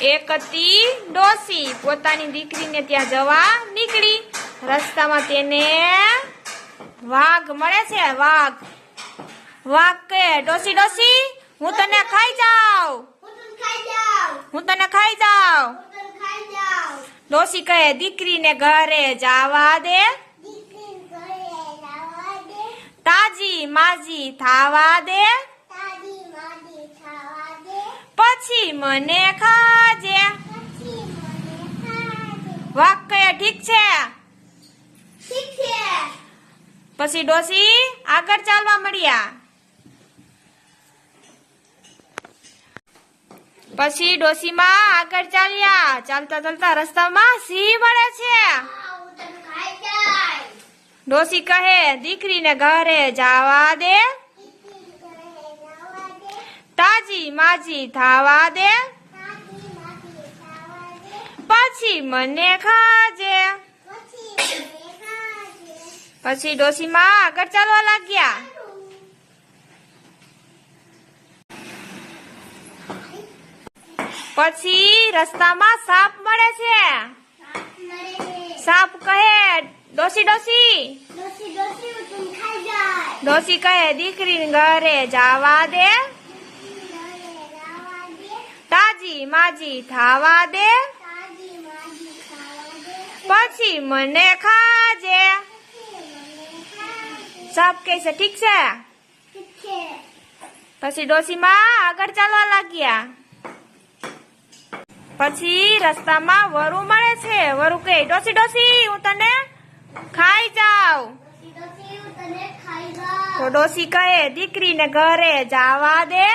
એક હતી ડોસી. પોતાની દીકરીને ત્યાં જવા નીકળી. રસ્તામાં તેને વાઘ મળે છે વાઘ. વાઘ કે ડોસી ડોસી હું તને ખાઈ જાઉં. હું તને ખાઈ જાઉં. ડોસી કહે દીકરીને ઘરે જાવા દે. તાજી માજી થાવા દે. પછી મને ખાજે વાક કયા? ઠીક છે? પછી ડોસી આગળ ચાલવા મળ્યા. પછી ડોસીમાં આગળ ચાલ્યા. ચાલતા ચાલતા રસ્તામાં સિંહ મળે છે. ડોસી કહે દીકરીને ઘરે જવા દે. તાજી માજી થાવા દે. પછી મને ખાજે. પછી ડોસીમાં આગળ ચાલવા લાગ્યા. પછી રસ્તામાં સાપ મળે છે. સાપ કહે ડોસી ડોસી. ડોસી કહે દીકરી ઘરે જાવા દે. તાજી માજી થાવા દે. પછી મને ખાજે. સાપ કહે છે ઠીક છે? પછી ડોસીમાં આગળ ચાલવા લાગ્યા. પછી રસ્તામાં વરુ મળે છે. વરુ કહે ડોસી ડોસી હું તને ખાઈ જાઉં. તો ડોસી કહે દીકરીને ઘરે જાવા દે.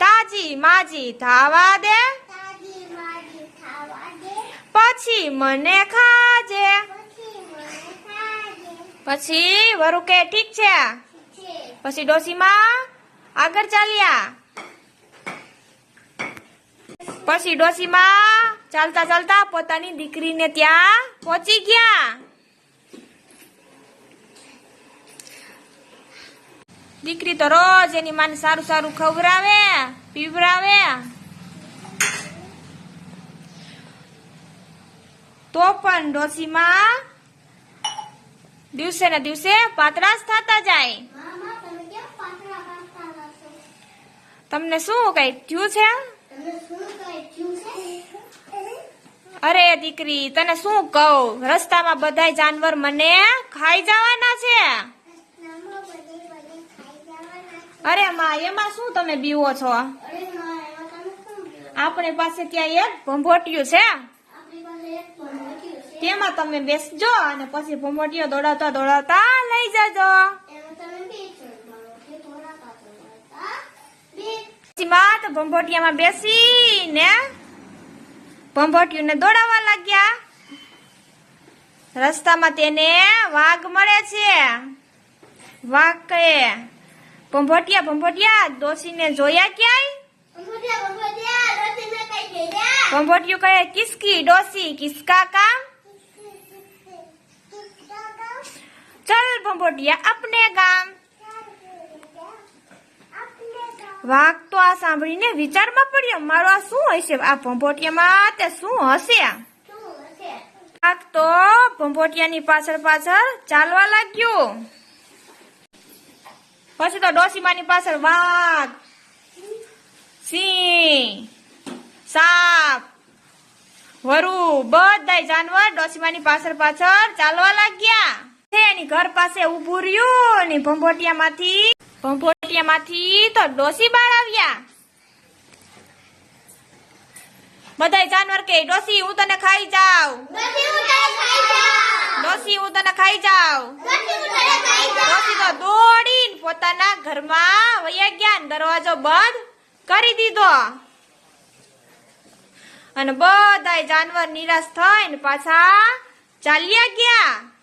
તાજી માજી ધાવા દે. પછી મને ખાજે. પછી વરુ કે, ઠીક છે. પછી ડોસીમાં આગળ ચાલ્યા. પછી ડોસીમાં ચાલતા ચાલતા પોતાની દીકરીને ત્યાં પહોંચી ગયા. દીકરી તો રોજ એની માને સારું સારું ખવડાવે, પીવડાવે. તો પણ ડોસીમાં દિવસે ને દિવસે પાતળા થતા જાય. તમને શું કઈ થયું છે? અરે દીકરી તને શું કહું? રસ્તામાં બધાય જાનવર મને ખાઈ જવાના છે. અરે માં એમાં શું તમે બીવો છો? આપણી પાસે ત્યાં એક ભંભોટિયું છે. તેમાં તમે બેસજો અને પછી ભૂમટીઓ દોડાવતા દોડાવતા લઈ જજો. માં તો ભંભોટિયામાં બેસીને ભંભોટિયુંને દોડાવવા લાગ્યા. રસ્તામાં તેને વાઘ મળે છે. વાઘ કહે ભંભોટિયા ભંભોટિયા ડોશીને જોયા ક્યાંય? ભંભોટિયું કહે કિસકી ડોસી કિસકા કામ પોટિયા અપને ગામ. વાઘ તો આ સાંભળીને વિચારમાં પડ્યો, મારો આ શું હશે? આ ભંભોટિયામાં તે શું હશે? વાઘ તો ભંભોટિયાની પાછળ પાછળ ચાલવા લાગ્યો. પછી તો ડોસીમાની પાછળ વાઘ, સિંહ, સાપ, વરુ બધા જાનવર ડોસીમાની પાછળ પાછળ ચાલવા લાગ્યા. એની ઘર પાસે ઉભું રહ્યું અને ભંભોટિયામાંથી ભંભોટિયામાંથી તો ડોસી બહાર આવ્યા. બધાય જાનવર કે ડોસી હું તને ખાઈ જાઉં. ડોસી હું તને ખાઈ જાઉં. ડોસી તો દોડીને પોતાના ઘરમાં વયા ગયા ને દરવાજો બંધ કરી દીધો. અને બધાય જાનવર નિરાશ થઈને પાછા ચાલ્યા ગયા.